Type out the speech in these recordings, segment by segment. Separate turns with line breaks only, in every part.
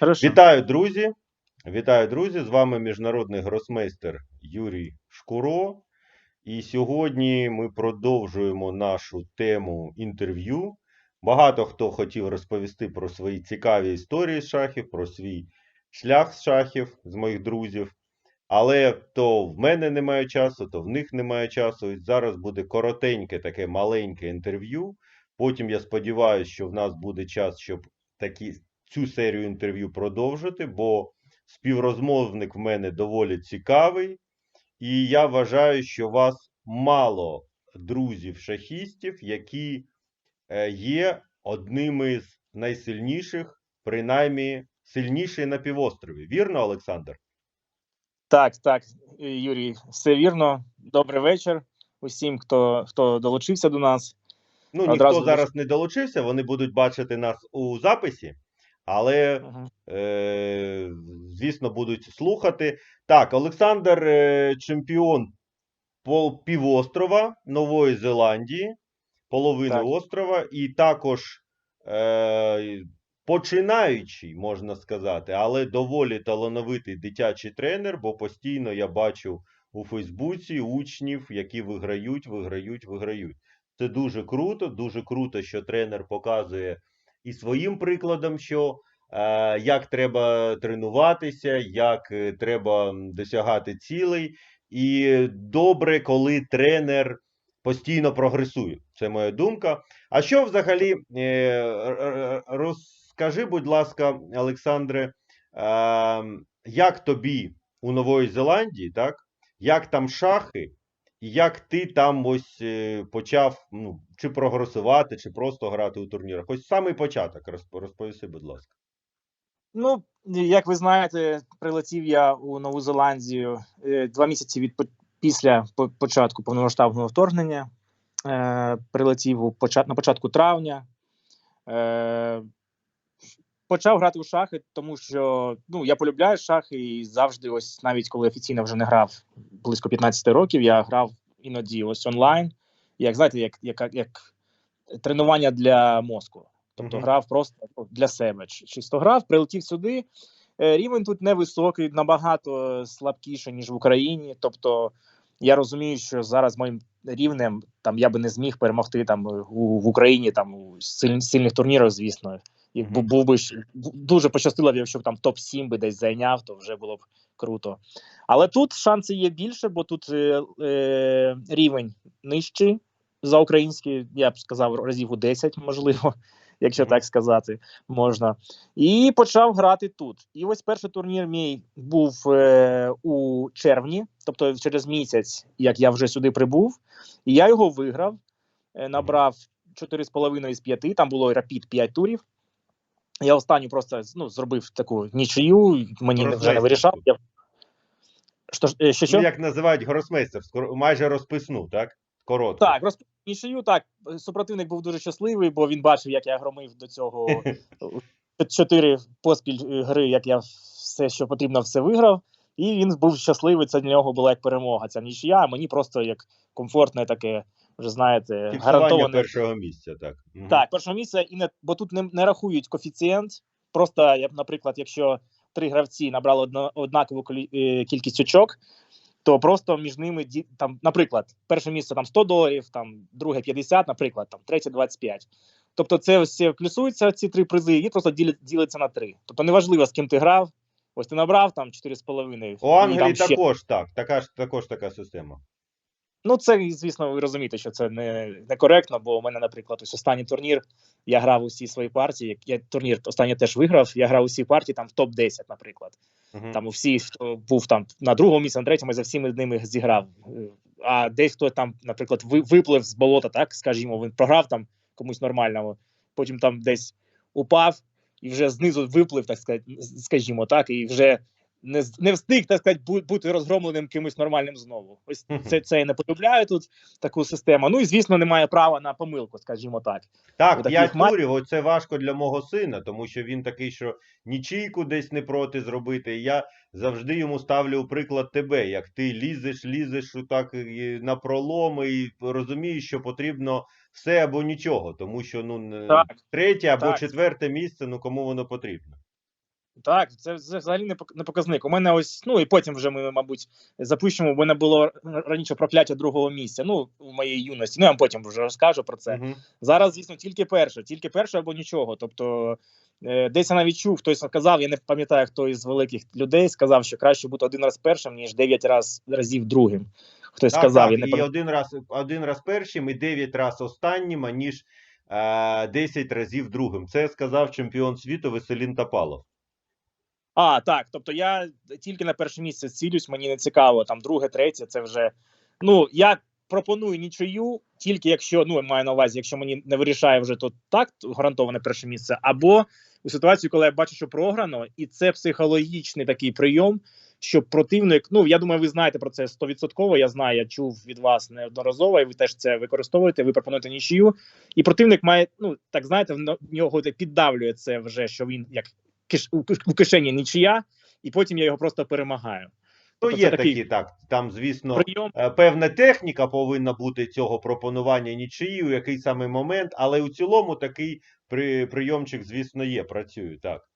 Хорошо.
Вітаю, друзі! Вітаю, друзі! З вами міжнародний гросмейстер Юрій Шкуро. І сьогодні ми продовжуємо нашу тему інтерв'ю. Багато хто хотів розповісти про свої цікаві історії з шахів, про свій шлях з шахів з моїх друзів. Але то в мене немає часу, то в них немає часу. І зараз буде коротеньке, таке маленьке інтерв'ю. Потім я сподіваюся, що в нас буде час, щоб такі, цю серію інтерв'ю продовжити, бо співрозмовник в мене доволі цікавий. І я вважаю, що у вас мало друзів-шахістів, які е, є одними з найсильніших, принаймні сильніший на півострові. Вірно, Олександр?
Так, так, Юрій, все вірно. Добрий вечір усім, хто, хто долучився до нас.
Ну, ніхто
Одразу
зараз не долучився, вони будуть бачити нас у записі, але,
Мгм.
е, звісно, будуть слухати. Так, Олександр е, чемпіон пол півострова Нової Зеландії, половини
Так.
острова, і також е, починаючий, можна сказати, але доволі талановитий дитячий тренер, бо постійно я бачу у Фейсбуці учнів, які виграють, виграють, виграють. Це дуже круто, дуже круто, що тренер показує і своїм прикладом, що е, як треба тренуватися, як е, треба досягати цілей. І добре, коли тренер постійно прогресує. Це моя думка. А що взагалі е, розкажи, будь ласка, Олександре, як тобі у Нової Зеландії, так? Як там шахи, як ти там ось е, почав ну, чи прогресувати, чи просто грати у турнірах? Ось самий початок розп- розповіси, будь ласка.
Ну, як ви знаєте, прилетів я у Нову Зеландію е, два місяці від після по- початку повномасштабного вторгнення. Е, прилетів у почат, на початку травня. Почав грати у шахи, тому що ну, я полюбляю шахи і завжди, ось навіть коли офіційно вже не грав близько 15 років, я грав іноді ось онлайн. Як знаєте, як, як, як тренування для мозку. Тобто
Мгм.
грав просто для себе. Чисто грав, прилетів сюди. Е, Рівень тут невисокий, набагато слабкіше, ніж в Україні. Тобто я розумію, що зараз моїм рівнем там я би не зміг перемогти там у, в Україні там у силь, сильних турнірах, звісно. Бу- був би дуже пощастило, якщо б там топ-7 би десь зайняв, то вже було б круто. Але тут шанси є більше, бо тут е, е, рівень нижчий за український, я б сказав, разів у 10, можливо, якщо так сказати можна. І почав грати тут. І ось перший турнір мій був е, у червні, тобто через місяць, як я вже сюди прибув, і я його виграв, е, набрав 4,5 з 5, там було рапід 5 турів. Я останню просто ну, зробив таку нічию, мені вже не вирішав. Я... Що, е, що, що?
Ну, як називають гросмейстер, майже розписну, так? Коротко.
Так, розп... нічию, так. Супротивник був дуже щасливий, бо він бачив, як я громив до цього чотири поспіль е, гри, як я все, що потрібно, все виграв. І він був щасливий. Це для нього була як перемога. Ця нічия, а мені просто як комфортне таке, вже знаєте, гарантоване.
першого місця, так.
Так, першого місця, і не бо тут не, не рахують коефіцієнт. Просто, наприклад, якщо три гравці набрали одно, однакову е, кількість очок, то просто між ними там, наприклад, перше місце там 100 доларів, там друге 50, наприклад, там третє 25. Тобто, це все плюсується ці три призи, і просто ділиться на три. Тобто, неважливо, з ким ти грав. Ось ти набрав там 4,5.
У Англії
там ще
також так, така ж також така система.
Ну, це, звісно, ви розумієте, що це не, не коректно, бо у мене, наприклад, ось останній турнір, я грав усі свої партії. Я турнір останній теж виграв. Я грав усі партії там в топ-10, наприклад.
Мгм.
Там у всі, хто був там на другому місці, на третьому, я за всіми ними зіграв. А десь хто там, наприклад, виплив з болота, так скажімо, він програв там комусь нормальному, потім там десь упав і вже знизу виплив, так скажімо, так, і вже не, не встиг, так сказати, бу- бути розгромленим кимось нормальним знову. Ось це, це я не полюбляю тут таку систему. Ну і звісно, немає права на помилку, скажімо так.
Так, п'ять
таких матчах-
оце важко для мого сина, тому що він такий, що нічийку десь не проти зробити. І я завжди йому ставлю у приклад тебе, як ти лізеш, лізеш так на проломи, і розумієш, що потрібно все або нічого, тому що ну
Так,
третє або
так.
четверте місце, ну кому воно потрібно.
Так, це це взагалі не показник. У мене ось, ну і потім вже ми, мабуть, запишемо. У мене було раніше прокляття другого місця. Ну, у моїй юності. Ну, я вам потім вже розкажу про це.
Мгм.
Зараз, звісно, тільки перше, тільки перше або нічого. Тобто, е, десь я навіть чув, хтось сказав, я не пам'ятаю, хто із великих людей сказав, що краще бути один раз першим, ніж дев'ять раз разів другим. Хтось
Так,
сказав,
так,
я не
і один раз, один раз першим і 9 раз останнім, аніж е, 10 разів другим. Це сказав чемпіон світу Веселін Тапалов.
А, так. Тобто я тільки на перше місце цілюсь, мені не цікаво, там друге, третє, це вже. Ну, я пропоную нічию, тільки якщо, ну, маю на увазі, якщо мені не вирішає вже то так, то гарантоване перше місце, або у ситуації, коли я бачу, що програно, і це психологічний такий прийом, що противник, ну я думаю, ви знаєте про це стовідсотково. Я знаю, я чув від вас неодноразово, і ви теж це використовуєте. Ви пропонуєте нічию, і противник має, ну так знаєте, в нього піддавлює це вже, що він як киш, у у кишені нічия, і потім я його просто перемагаю.
То
Тобто
є
такий
такі, так. Там, звісно,
Прийом
е, певна техніка повинна бути цього пропонування нічиї, у який саме момент, але у цілому такий при, прийомчик, звісно, є. Працює так.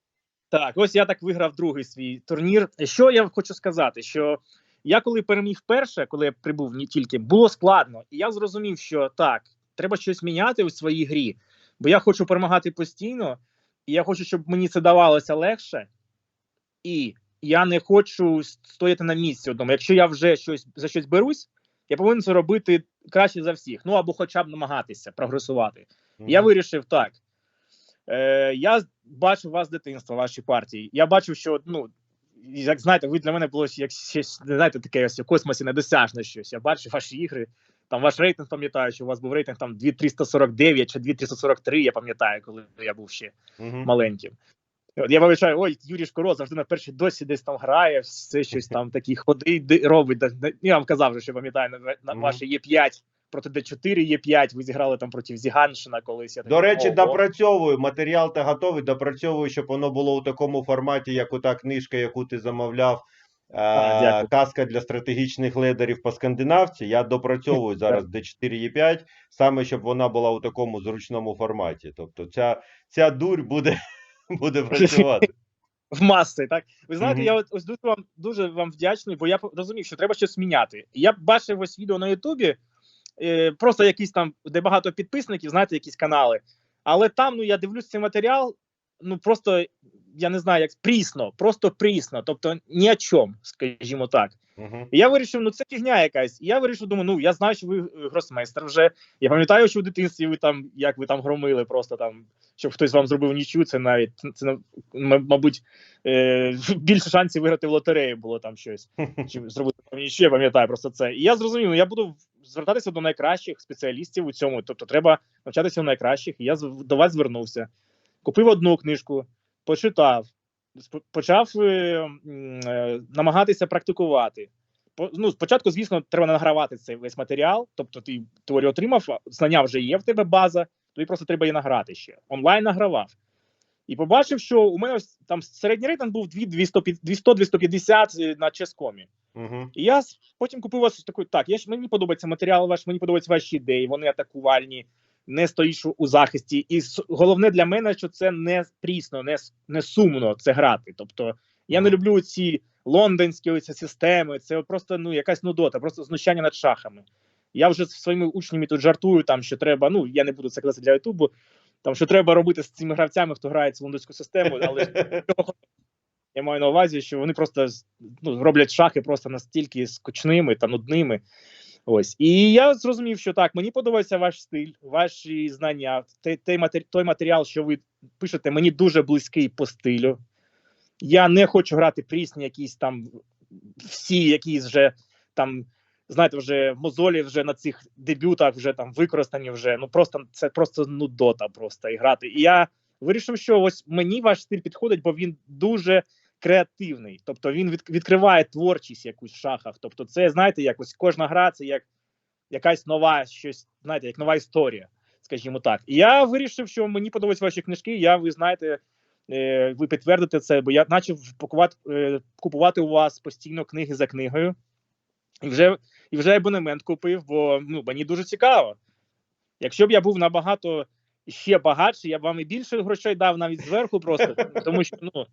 Так, ось я так виграв другий свій турнір. Що я хочу сказати? Що я коли переміг вперше, коли я прибув не тільки, було складно, і я зрозумів, що так, треба щось міняти у своїй грі, бо я хочу перемагати постійно, і я хочу, щоб мені це давалося легше, і я не хочу стояти на місці одному. Якщо я вже щось за щось берусь, я повинен це робити краще за всіх. Ну або хоча б намагатися прогресувати. Я вирішив так. Е, я бачив вас з дитинства, ваші партії. Я бачив, що ну. Як знаєте, ви для мене було як щось, знаєте, таке ось в космосі недосяжне щось. Я бачив ваші ігри. Там ваш рейтинг, пам'ятаю, що у вас був рейтинг там 2349 чи 2343, я пам'ятаю, коли я був ще
Мгм.
маленьким. От я пам'ятаю, ой, Юрій Шкоро завжди на першій досі десь там грає, все щось там такі ходи ди- робить. Я вам казав, вже, що пам'ятаю, на, на
Мгм.
ваше Є5 проти Д4 Є5, ви зіграли там проти Зіганшина колись. Я
До
такий,
речі, допрацьовую. Матеріал та готовий. Допрацьовую, щоб воно було у такому форматі, як ота книжка, яку ти замовляв.
А, дякую.
Казка для стратегічних ледерів по скандинавці. Я допрацьовую зараз D4 Е5, саме щоб вона була у такому зручному форматі. Тобто, ця, ця дурь буде, буде працювати.
в маси, так ви знаєте,
Мгм.
я от ось дуже вам дуже вам вдячний, бо я розумів, що треба щось міняти. Я бачив ось відео на Ютубі, е, просто якісь там, де багато підписників, знаєте, якісь канали. Але там, ну я дивлюсь цей матеріал, ну просто я не знаю, як прісно, просто прісно, тобто ні о чому, скажімо так.
Мгм.
І я вирішив, ну це фігня якась. І я вирішив, думаю, ну я знаю, що ви е, гросмейстер вже. Я пам'ятаю, що в дитинстві ви там, як ви там громили, просто там, щоб хтось вам зробив нічю, це навіть це, мабуть, е, більше шансів виграти в лотереї було там щось. Чи зробити там нічю, я пам'ятаю просто це. І я зрозумів, ну я буду звертатися до найкращих спеціалістів у цьому. Тобто, треба навчатися у найкращих. І я до вас звернувся, купив одну книжку, почитав, почав е, е, намагатися практикувати. По- Ну, спочатку, звісно, треба награвати цей весь матеріал. Тобто, ти теорію отримав, знання вже є в тебе база, тобі просто треба її награти ще. Онлайн награвав. І побачив, що у мене там середній рейтинг був 200-250 на ческомі.
Мгм.
І я потім купив ось таку. Так, я ж мені подобається матеріал ваш, мені подобаються ваші ідеї. Вони атакувальні, не стоїш у захисті. І головне для мене, що це не прісно, не, не сумно це грати. Тобто я не люблю ці лондонські ось ці системи. Це просто ну якась нудота, просто знущання над шахами. Я вже зі своїми учнями тут жартую, там що треба. Ну я не буду це казати для Ютубу. Там що треба робити з цими гравцями, хто грає цю лондонську систему, але я маю на увазі, що вони просто ну, роблять шахи просто настільки скучними та нудними. Ось. І я зрозумів, що так, мені подобається ваш стиль, ваші знання, той, той, матері- той матеріал, що ви пишете, мені дуже близький по стилю. Я не хочу грати прісні, якісь там всі якісь вже там, знаєте, вже мозолі вже на цих дебютах вже там використані вже. Ну просто це просто нудота просто і грати. І я вирішив, що ось мені ваш стиль підходить, бо він дуже креативний. Тобто він від, відкриває творчість якусь в шахах. Тобто, це знаєте, якось кожна гра це як якась нова щось, знаєте, як нова історія, скажімо так. І я вирішив, що мені подобаються ваші книжки. Я, ви знаєте, е, ви підтвердите це, бо я почав купувати, е, купувати у вас постійно книги за книгою. І вже, і вже абонемент купив, бо ну, мені дуже цікаво. Якщо б я був набагато ще багатший, я б вам і більше грошей дав навіть зверху, просто тому що ну